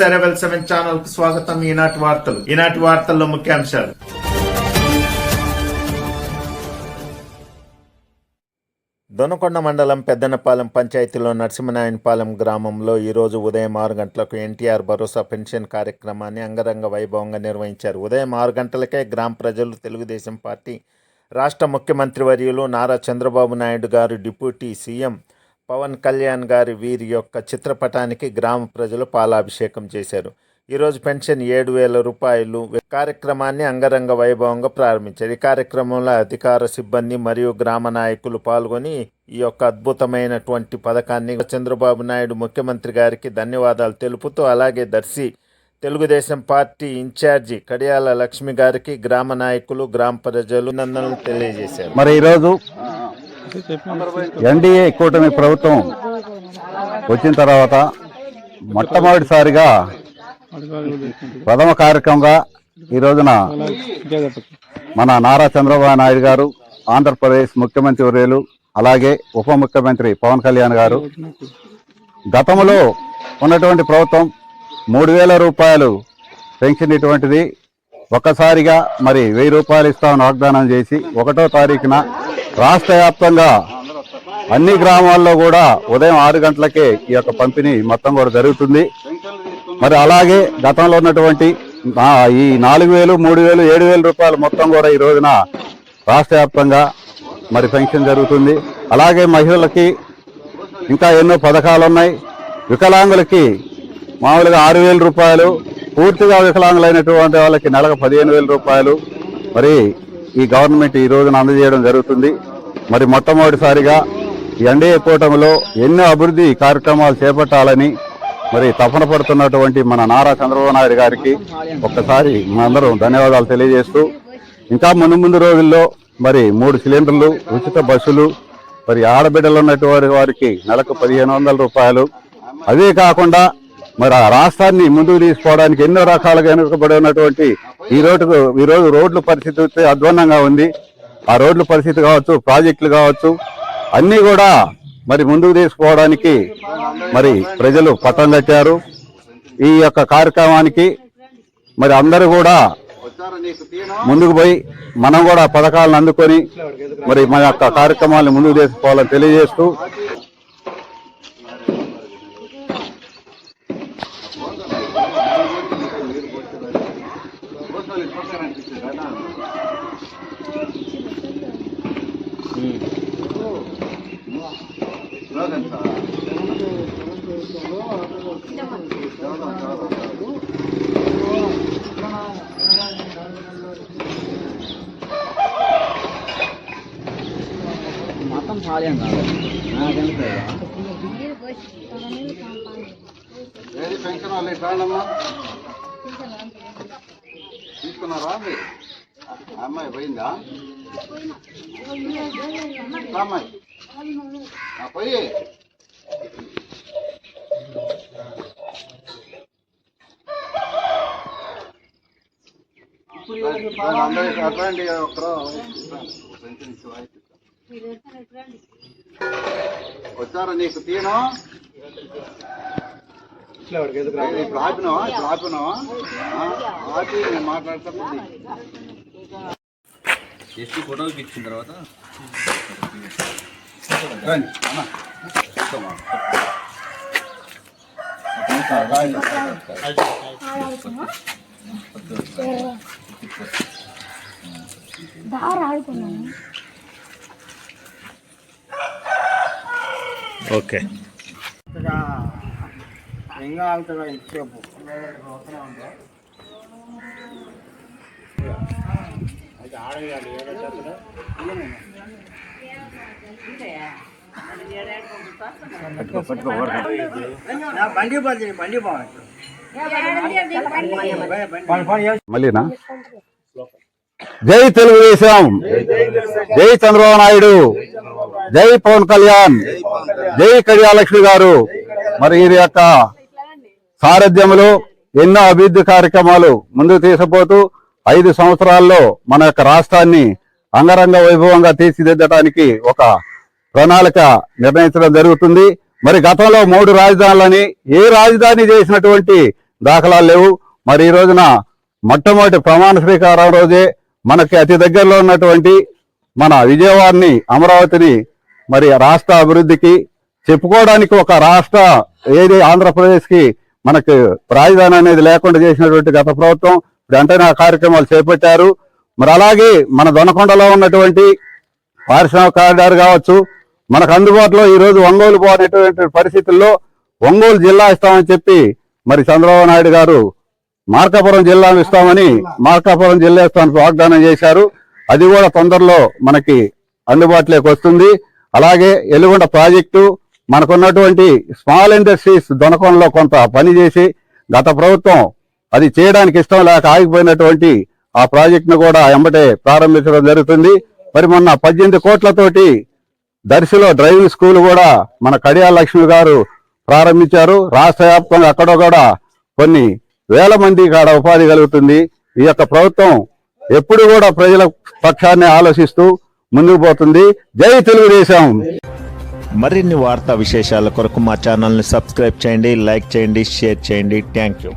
సెరవెల్ seven ఛానల్కు స్వాగతం. ఈనాటి వార్తలు. ఈనాటి వార్తల్లో ముఖ్యాంశాలు. దొనకొండ మండలం పెద్దనపాలెం పంచాయతీలో నరసింహనాయనపాలెం గ్రామంలో ఈరోజు ఉదయం ఆరు గంటలకు ఎన్టీఆర్ భరోసా పెన్షన్ కార్యక్రమాన్ని అంగరంగ వైభవంగా నిర్వహించారు. ఉదయం ఆరు గంటలకే గ్రామ ప్రజలు తెలుగుదేశం పార్టీ రాష్ట్ర ముఖ్యమంత్రి వర్యులు నారా చంద్రబాబు నాయుడు గారు డిప్యూటీ సీఎం పవన్ కళ్యాణ్ గారి వీరి యొక్క చిత్రపటానికి గ్రామ ప్రజలు పాలాభిషేకం చేశారు. ఈరోజు పెన్షన్ ఏడు వేల రూపాయలు. కార్యక్రమాన్ని అంగరంగ వైభవంగా ప్రారంభించారు. ఈ కార్యక్రమంలో అధికార సిబ్బంది మరియు గ్రామ నాయకులు పాల్గొని ఈ యొక్క అద్భుతమైనటువంటి పథకాన్ని చంద్రబాబు నాయుడు ముఖ్యమంత్రి గారికి ధన్యవాదాలు తెలుపుతూ అలాగే Darsi Telugu Desam party in charge Kadiyala Lakshmi గారికి గ్రామ నాయకులు గ్రామ ప్రజలు నందనలు తెలియజేశారు. మరి ఈరోజు ఎన్డీఏ కూటమి ప్రభుత్వం వచ్చిన తర్వాత మొట్టమొదటిసారిగా ప్రథమ కార్యక్రమంగా ఈ రోజున మన నారా చంద్రబాబు నాయుడు గారు ఆంధ్రప్రదేశ్ ముఖ్యమంత్రి వర్యులు అలాగే ఉప ముఖ్యమంత్రి పవన్ కళ్యాణ్ గారు గతంలో ఉన్నటువంటి ప్రభుత్వం మూడు వేల రూపాయలు పెన్షన్ ఇటువంటిది ఒక్కసారిగా మరి వెయ్యి రూపాయలు ఇస్తామని వాగ్దానం చేసి ఒకటో తారీఖున రాష్ట్ర వ్యాప్తంగా అన్ని గ్రామాల్లో కూడా ఉదయం ఆరు గంటలకే ఈ యొక్క పంపిణీ మొత్తం కూడా జరుగుతుంది. మరి అలాగే గతంలో ఉన్నటువంటి ఈ నాలుగు వేలు మూడు వేలు ఏడు వేల రూపాయలు మొత్తం కూడా ఈ రోజున రాష్ట్ర వ్యాప్తంగా మరి పెన్షన్ జరుగుతుంది. అలాగే మహిళలకి ఇంకా ఎన్నో పథకాలు ఉన్నాయి. వికలాంగులకి మామూలుగా ఆరు వేల రూపాయలు పూర్తిగా వికలాంగులైనటువంటి వాళ్ళకి నెలకు పదిహేను వేల రూపాయలు. మరి ఈ గవర్నమెంట్ ఈ రోజున అందజేయడం జరుగుతుంది. మరి మొట్టమొదటిసారిగా ఎన్డీఏ కూటమిలో ఎన్నో అభివృద్ధి కార్యక్రమాలు చేపట్టాలని మరి తపన పడుతున్నటువంటి మన నారా చంద్రబాబు నాయుడు గారికి ఒక్కసారి మనందరం ధన్యవాదాలు తెలియజేస్తూ ఇంకా ముందు ముందు రోజుల్లో మరి మూడు సిలిండర్లు ఉచిత బస్సులు మరి ఆడబిడ్డలు ఉన్నటువంటి వారికి నెలకు పదిహేను వందల రూపాయలు. అదే కాకుండా మరి ఆ రాష్ట్రాన్ని ముందుకు తీసుకోవడానికి ఎన్నో రకాలుగా వెనుకబడి ఉన్నటువంటి ఈ రోడ్డు ఈ రోజు రోడ్ల పరిస్థితి అయితే అధ్వాన్నంగా ఉంది. ఆ రోడ్ల పరిస్థితి కావచ్చు ప్రాజెక్టులు కావచ్చు అన్నీ కూడా మరి ముందుకు తీసుకోవడానికి మరి ప్రజలు పట్టం కట్టారు. ఈ యొక్క కార్యక్రమానికి మరి అందరూ కూడా ముందుకు పోయి మనం కూడా పథకాలను అందుకొని మరి మన యొక్క కార్యక్రమాలను ముందుకు తీసుకోవాలని తెలియజేస్తూ మొత్తం పాలేం కాదు. నాకెందుకు ఏది పెన్షన్ వాళ్ళు ఇస్తానమ్మా తీసుకున్నారా అమ్మాయి పోయిందా? రా అమ్మాయి పోయి అట్లాంటి వాయిస్ వచ్చారా నీకు తీను ఇప్పుడు ఆపినావా? ఇప్పుడు ఆపినావా? ఆ, ఆపి నేను మాట్లాడతా ఎస్టీ ఫోటో ఇచ్చిన తర్వాత ఓకే. ఇంకా అంతగా ఇంతసేపు అది ఆడేయాలి ఏదంటే అక్కడ నా బండి పోతుంది బండి పోవాలి మళ్ళీనా జై తెలుగుదేశం. జై చంద్రబాబు నాయుడు. జై పవన్ కళ్యాణ్. జై కడియాలక్ష్మి గారు. మరి వీరి యొక్క సారథ్యంలో ఎన్నో అభివృద్ధి కార్యక్రమాలు ముందుకు తీసుకుపోతూ ఐదు సంవత్సరాల్లో మన యొక్క రాష్ట్రాన్ని అంగరంగ వైభవంగా తీర్చిదిద్దడానికి ఒక ప్రణాళిక నిర్ణయించడం జరుగుతుంది. మరి గతంలో మూడు రాజధానులని ఏ రాజధాని చేసినటువంటి దాఖలాలు లేవు. మరి ఈ రోజున మొట్టమొదటి ప్రమాణ స్వీకారం రోజే మనకి అతి దగ్గరలో ఉన్నటువంటి మన విజయవాడని అమరావతిని మరి రాష్ట్ర అభివృద్ధికి చెప్పుకోవడానికి ఒక రాష్ట్ర ఏది? ఆంధ్రప్రదేశ్కి మనకు రాజధాని అనేది లేకుండా చేసినటువంటి గత ప్రభుత్వం. వెంటనే ఆ కార్యక్రమాలు చేపట్టారు. మరి అలాగే మన దొనకొండలో ఉన్నటువంటి పారిశ్రామిక కారిడార్ కావచ్చు మనకు అందుబాటులో ఈరోజు ఒంగోలు పోనేటువంటి పరిస్థితుల్లో ఒంగోలు జిల్లా ఇస్తామని చెప్పి మరి చంద్రబాబు నాయుడు గారు మార్కాపురం జిల్లాను ఇస్తామని మార్కాపురం జిల్లా ఇస్తామని వాగ్దానం చేశారు. అది కూడా తొందరలో మనకి అందుబాటులోకి వస్తుంది. అలాగే ఎలుగొండ ప్రాజెక్టు మనకున్నటువంటి స్మాల్ ఇండస్ట్రీస్ దొనకొండలో కొంత పని చేసి గత ప్రభుత్వం అది చేయడానికి ఇష్టం లేక ఆగిపోయినటువంటి ఆ ప్రాజెక్టును కూడా ఎంబటే ప్రారంభించడం జరుగుతుంది. మరి మొన్న పద్దెనిమిది కోట్లతోటి దర్శిలో డ్రైవింగ్ స్కూల్ కూడా మన కడియాల లక్ష్మి గారు ప్రారంభించారు. రాష్ట్ర వ్యాప్తంగా అక్కడ కూడా కొన్ని వేల మంది కాడ ఉపాధి కలుగుతుంది. ఈ యొక్క ప్రభుత్వం ఎప్పుడు కూడా ప్రజల పక్షాన్ని ఆలోచిస్తూ ముందుకు పోతుంది. జై తెలుగుదేశం. మరిన్ని వార్తా విశేషాల కొరకు మా ఛానల్ని సబ్స్క్రైబ్ చేయండి లైక్ చేయండి షేర్ చేయండి. Thank you.